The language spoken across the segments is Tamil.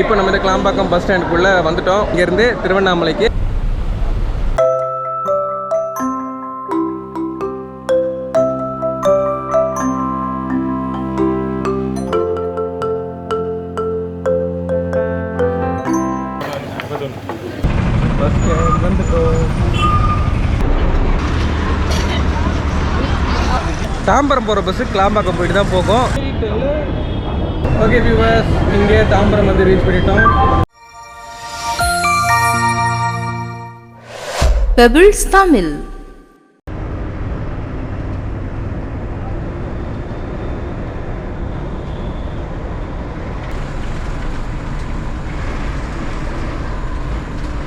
இப்போ நம்ம இந்த கிளாம்பாக்கம் பஸ் ஸ்டாண்டுக்குள்ளே வந்துட்டோம். இங்கேருந்து திருவண்ணாமலைக்கு. தாம்பரம் போகிற பஸ்ஸு கிளாம்பாக்கம் போயிட்டு தான் போகும். ஓகே வியூவர்ஸ் இங்கே தாம்பரம் வந்து ரீச் பண்ணிட்டோம் Pebbles Tamil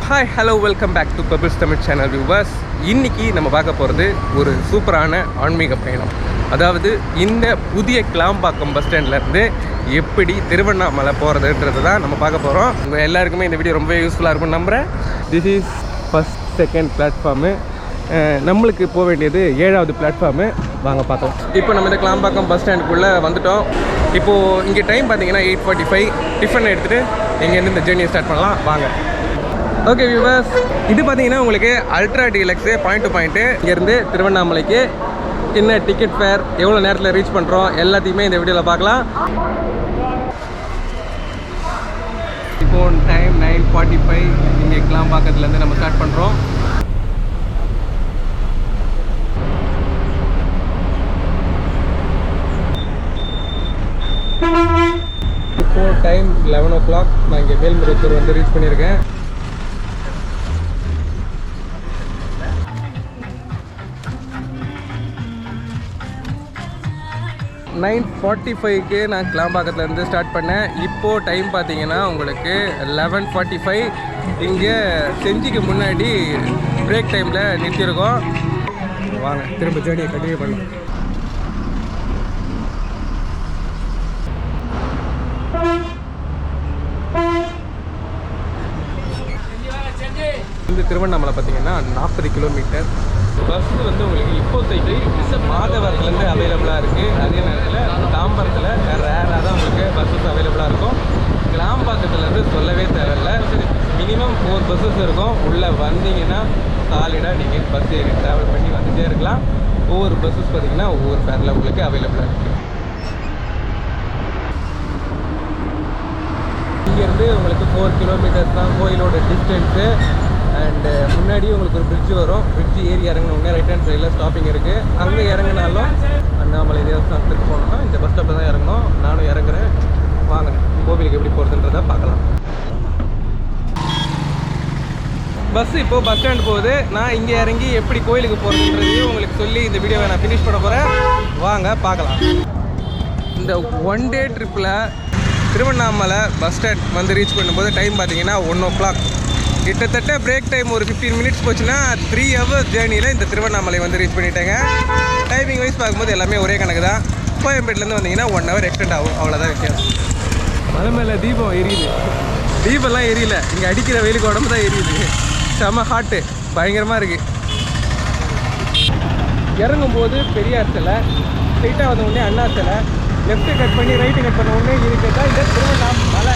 hi hello welcome back to Bubbles Tamil channel viewers இன்னைக்கு நம்ம பார்க்க போகிறது ஒரு சூப்பரான ஆன்மீக பயணம். அதாவது இந்த புதிய கிளாம்பாக்கம் பஸ் ஸ்டாண்ட்லேருந்து எப்படி திருவண்ணாமலை போகிறதுன்றது தான் நம்ம பார்க்க போகிறோம் உங்கள் எல்லாருக்குமே இந்த வீடியோ ரொம்ப யூஸ்ஃபுல்லாக இருக்கும்னு நம்புகிறேன் this is first second platform நம்மளுக்கு போக வேண்டியது ஏழாவது பிளாட்ஃபார்மு வாங்க பார்த்தோம் இப்போ நம்ம இந்த கிளாம்பாக்கம் பஸ் ஸ்டாண்டுக்குள்ளே வந்துட்டோம். இப்போது இங்கே டைம் பார்த்தீங்கன்னா எயிட் ஃபார்ட்டி ஃபைவ் டிஃபன் எடுத்துகிட்டு இங்கேருந்து இந்த ஜேர்னியை ஸ்டார்ட் பண்ணலாம். வாங்க. ஓகே வியூவர்ஸ் இது பார்த்தீங்கன்னா உங்களுக்கு ultra deluxe point to point இங்கேருந்து திருவண்ணாமலைக்கு என்ன டிக்கெட் ஃபேர் எவ்வளோ நேரத்தில் ரீச் பண்ணுறோம் எல்லாத்தையுமே இந்த வீடியோவில் பார்க்கலாம். இப்போ டைம் நைன் ஃபார்ட்டி ஃபைவ் இங்கே கிளாம்பாக்கத்துலேருந்து நம்ம ஸ்டார்ட் பண்ணுறோம் இப்போ டைம் லெவன் ஓ கிளாக் நான் இங்கே வேல்முருத்தூர் வந்து ரீச் பண்ணியிருக்கேன். நைன் ஃபார்ட்டி ஃபைவ்க்கு நான் கிளாம்பாக்கத்துலேருந்து ஸ்டார்ட் பண்ணேன். இப்போது டைம் பார்த்தீங்கன்னா உங்களுக்கு லெவன் ஃபார்ட்டி ஃபைவ். இங்கே செஞ்சிக்கு முன்னாடி பிரேக் டைமில் நிறுத்தியிருக்கோம் வாங்க திரும்ப ஜேர்னியை கண்டினியூ பண்ணலாம். இந்த திருவண்ணாமலை பார்த்தீங்கன்னா நாற்பது கிலோமீட்டர் பஸ் வந்து உங்களுக்கு இப்போதைக்கு மாதவரத்துலேருந்து அவைலபிளாக இருக்குது அதே நேரத்தில் தாம்பரத்தில் ரேராக தான் உங்களுக்கு பஸ்ஸஸ் அவைலபிளாக இருக்கும். கிளாம்பாக்கத்துலேருந்து சொல்லவே தேவையில்ல. மினிமம் ஃபோர் பஸ்ஸஸ் இருக்கும். உள்ளே வந்தீங்கன்னா சாலிடாக நீங்கள் பஸ் ஏறி ட்ராவல் பண்ணி வந்துட்டே இருக்கலாம். ஒவ்வொரு பஸ்ஸஸ் பார்த்தீங்கன்னா ஒவ்வொரு ஃபேரில் உங்களுக்கு அவைலபிளாக இருக்குது இங்கேருந்து உங்களுக்கு ஃபோர் கிலோமீட்டர்ஸ் தான் கோயிலோட டிஸ்டன்ஸு அண்டு uh, முன்னாடி உங்களுக்கு ஒரு பிரிட்ஜ் வரும். பிரிட்ஜ் ஏறி இறங்கினோடனே ரைட் ஹேண்ட் சைடில் ஸ்டாப்பிங் இருக்குது அங்கே இறங்கினாலும் அண்ணாமலை தேவஸ்தானத்துக்கு போனோம்னா இந்த பஸ் ஸ்டாப்பில் தான் இறங்கணும். நானும் இறங்குறேன். வாங்க கோவிலுக்கு எப்படி போகிறதுன்றதை பார்க்கலாம். பஸ் இப்போது பஸ் ஸ்டாண்ட் போகுது. நான் இங்கே இறங்கி எப்படி கோயிலுக்கு போகிறதுன்றதையும் உங்களுக்கு சொல்லி இந்த வீடியோவை நான் ஃபினிஷ் பண்ண போகிறேன் வாங்க பார்க்கலாம். இந்த ஒன் டே ட்ரிப்பில் திருவண்ணாமலை பஸ் ஸ்டாண்ட் வந்து ரீச் பண்ணும்போது டைம் பார்த்தீங்கன்னா ஒன் ஓ கிளாக் கிட்டத்தட்ட பிரேக் டைம் ஒரு ஃபிஃப்டீன் மினிட்ஸ் போச்சுன்னா த்ரீ ஹவர்ஸ் ஜேர்னியில் இந்த திருவண்ணாமலை வந்து ரீச் பண்ணிட்டேங்க. டைமிங் வைஸ் பார்க்கும்போது எல்லாமே ஒரே கணக்கு தான். கோயம்பேட்டிலேருந்து வந்தீங்கன்னா ஒன் ஹவர் எக்ஸ்டெண்ட் ஆகும். அவ்வளோதான் வித்தியாசம். மலை மேலே தீபம் எரியுது. தீபம்லாம் எரியல. இங்கே அடிக்கிற வெயிலுக்கு உடம்பு தான் எரியுது. செம ஹாட்டு பயங்கரமாக இருக்குது இறங்கும் போது பெரியார் சிலை ஸ்ட்ரைட்டாக வந்த உடனே அண்ணா சிலை லெஃப்ட்டு கட் பண்ணி ரைட்டு கட் பண்ண உடனே இருக்கிறதா இந்த திருவண்ணாமலை.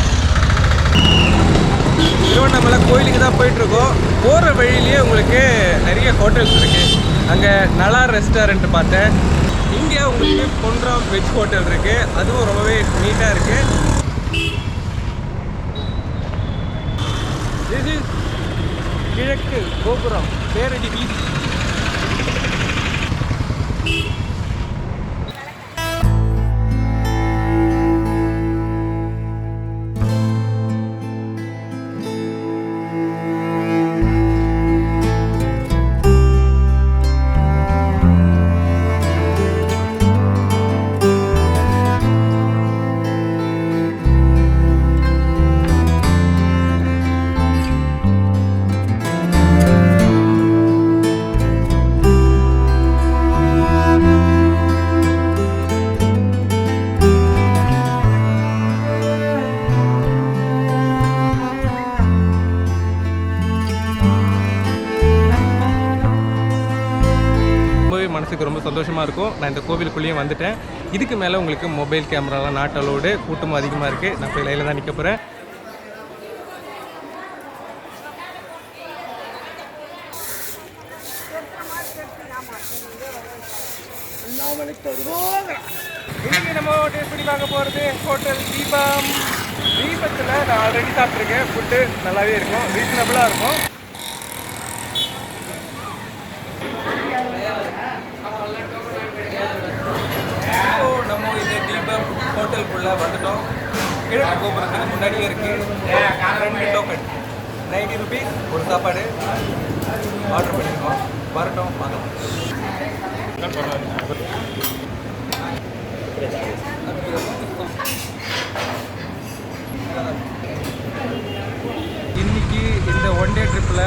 திருவண்ணாமலை கோயிலுக்கு தான் போயிட்டுருக்கோம். போகிற வழியிலேயே உங்களுக்கு நிறைய ஹோட்டல்ஸ் இருக்குது அங்கே நலா ரெஸ்டாரண்ட் பார்த்தேன். இங்கே உங்களுக்கு பொன்றாம் வெஜ் ஹோட்டல் இருக்குது அதுவும் ரொம்பவே நீட்டாக இருக்குது கிழக்கு கோபுரம். பேரடி பீச் மனசுக்கு ரொம்ப சந்தோஷமாக இருக்கும். நான் இந்த கோவிலுக்குள்ளேயும் வந்துட்டேன். இதுக்கு மேலே உங்களுக்கு மொபைல் கேமராலாம் நாட் அலோடு. கூட்டமும் அதிகமாக இருக்குது நான் போய் லையில் தான் நிற்க போகிறேன் இன்னைக்கு நம்ம ஹோட்டல் எப்படி வாங்க போகிறது ஹோட்டல் தீபம். தீபத்தில் நான் ஆல்ரெடி சாப்பிட்ருக்கேன் ஃபுட்டு நல்லாவே இருக்கும். ரீசனபிளாக இருக்கும். கோபுரத்துக்கு முன்னாடியே இருக்கு. ரெண்டு டோக்கன் நைன்டி ருபீஸ் ஒரு சாப்பாடு. ஆர்டர் பண்ணியிருக்கோம் வரட்டும் பார்க்கலாம் இன்னைக்கு இந்த ஒன் டே ட்ரிப்பில்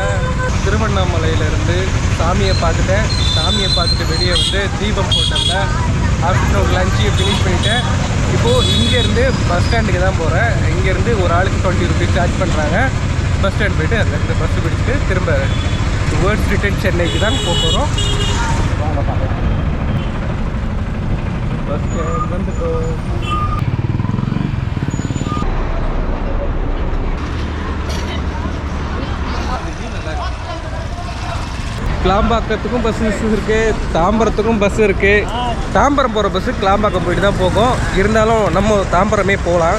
திருவண்ணாமலையிலேருந்து சாமியை பார்த்துட்டேன். சாமியை பார்த்துட்டு வெளியே வந்து தீபம் போட்டேன் ஆஃப்டர்நூன் லஞ்சையும் ஃபினிஷ் பண்ணிவிட்டு இப்போது இங்கேருந்து பஸ் ஸ்டாண்டுக்கு தான் போகிறேன் இங்கேருந்து ஒரு ஆளுக்கு டுவெண்ட்டி ருபீஸ் சார்ஜ் பண்ணுறாங்க பஸ் ஸ்டாண்ட் போயிட்டு அதுலேருந்து பஸ் பிடிச்சிட்டு திரும்ப வேர்ட்ஸ் ரிட்டன் சென்னைக்கு தான் போக போகிறோம் வாங்க பார்க்கலாம். பஸ் ஸ்டாண்ட் வந்துட்டோம் கிளாம்பாக்கத்துக்கும் பஸ் இருக்கு தாம்பரத்துக்கும் பஸ் இருக்கு. தாம்பரம் போகிற பஸ்ஸு கிளாம்பாக்கம் போயிட்டு தான் போகும். இருந்தாலும் நம்ம தாம்பரமே போகலாம்.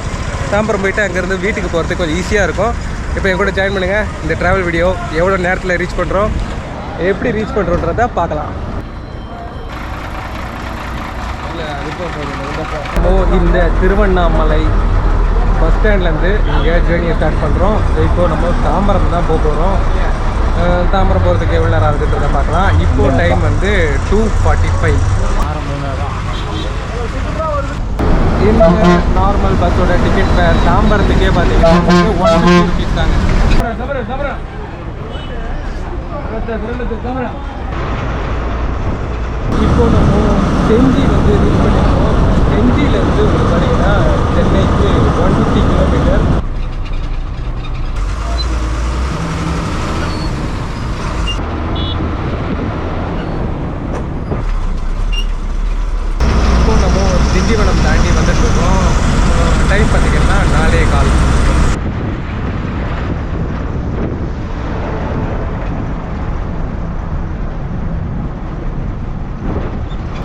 தாம்பரம் போயிட்டு அங்கேருந்து வீட்டுக்கு போகிறதுக்கு கொஞ்சம் ஈஸியாக இருக்கும். இப்போ என் கூட ஜாயின் பண்ணுங்கள் இந்த ட்ராவல் வீடியோ எவ்வளோ நேரத்தில் ரீச் பண்ணுறோம் எப்படி ரீச் பண்ணுறோன்றத பார்க்கலாம். ஓ இந்த திருவண்ணாமலை பஸ் ஸ்டாண்ட்லேருந்து இங்கே ஜேர்னியை ஸ்டார்ட் பண்ணுறோம் இப்போ நம்ம தாம்பரம் தான் போக போகிறோம் தாம்பரம் போகிறதுக்கு எவ்வளோ நேரம் ஆகுதுன்றதை பார்க்கலாம். இப்போ டைம் வந்து டூ ஃபார்ட்டி ஃபைவ் இந்த நார்மல் பஸ்ஸோட டிக்கெட் ஃபேர் தாம்பரத்துக்கே பார்த்தீங்கன்னா ஒன் ஃபிஃப்டி ருபீஸ் தாங்க. இப்போ நம்ம செஞ்சி வந்து ரீச் பண்ணியிருக்கோம் செஞ்சியிலேருந்து பார்த்தீங்கன்னா சென்னைக்கு ஒன் ஃபிஃப்டி கிலோமீட்டர் இப்போ நம்ம திண்டிவனம் தாண்டி வந்துட்டு இருக்கோம் டைம் பார்த்தீங்கன்னா நாலே கால்.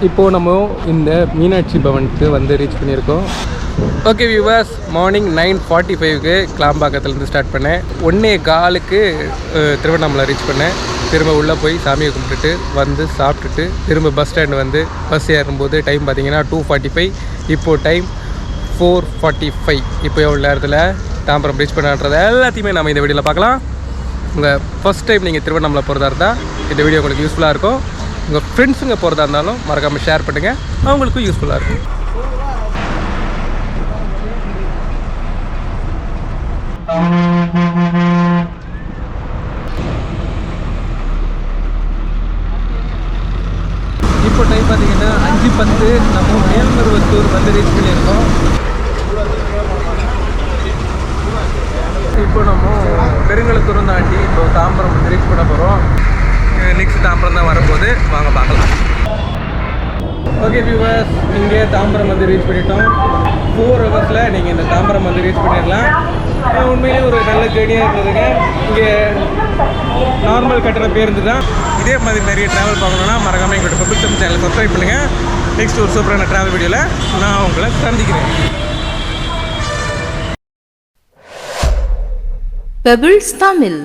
இப்போது நம்ம இந்த மீனாட்சி பவனுக்கு வந்து ரீச் பண்ணியிருக்கோம். Okay viewers morning nine forty ஃபைவ்க்கு கிளாம்பாக்கத்துலேருந்து ஸ்டார்ட் பண்ணேன். ஒன்றே காலுக்கு திருவண்ணாமலை ரீச் பண்ணேன். திரும்ப உள்ளே போய் சாமியை கும்பிட்டுட்டு வந்து சாப்பிட்டுட்டு திரும்ப பஸ் ஸ்டாண்டு வந்து பஸ் ஏறும்போது டைம் பார்த்தீங்கன்னா டூ ஃபார்ட்டி ஃபைவ் இப்போது டைம் ஃபோர் ஃபார்ட்டி ஃபைவ் இப்போ எவ்வளோ நேரத்தில் தாம்பரம் ரீச் பண்ணான்றது எல்லாத்தையுமே நம்ம இந்த வீடியோவில் பார்க்கலாம். உங்கள் ஃபஸ்ட் டைம் நீங்கள் திருவண்ணாமலை போகிறதா இருந்தால் இந்த வீடியோ உங்களுக்கு யூஸ்ஃபுல்லாக இருக்கும். உங்கள் ஃப்ரெண்ட்ஸுங்க போகிறதா இருந்தாலும் மறக்காமல் ஷேர் பண்ணுங்கள் அவங்களுக்கும் யூஸ்ஃபுல்லாக இருக்கும் இப்போ டைம் பார்த்தீங்கன்னா அஞ்சு பத்து நம்ம கோயம்புத்தூர் வந்து ரீச் பண்ணியிருக்கோம். இப்போ நம்ம பெருங்கலத்தூரம் தாண்டி இப்போ தாம்பரம் வந்து ரீச் பண்ண போகிறோம் நெக்ஸ்ட் தாம்பரம் தான் வரப்போகுது. வாங்க பார்க்கலாம். ஓகே வியூவர்ஸ் இங்கே தாம்பரம் வந்து ரீச் பண்ணிட்டோம். ஃபோர் ஹவர்ஸில் நீங்கள் இந்த தாம்பரம் வந்து ரீச் பண்ணிடலாம். உண்மையிலேயே ஒரு நல்ல ஜேர்னியாக இருந்ததுங்க. இங்கே நார்மல் கட்டண பேருந்து தான். இதே மாதிரி நிறைய ட்ராவல் பார்க்கணுன்னா மறக்காமல் எங்களோட பப்ளிக் சேனல் சப்ஸ்கிரைப் பண்ணுங்கள் நெக்ஸ்ட் ஒரு சூப்பரான ட்ராவல் வீடியோவில் நான் உங்களை சந்திக்கிறேன். பெபிள்ஸ் தமிழ்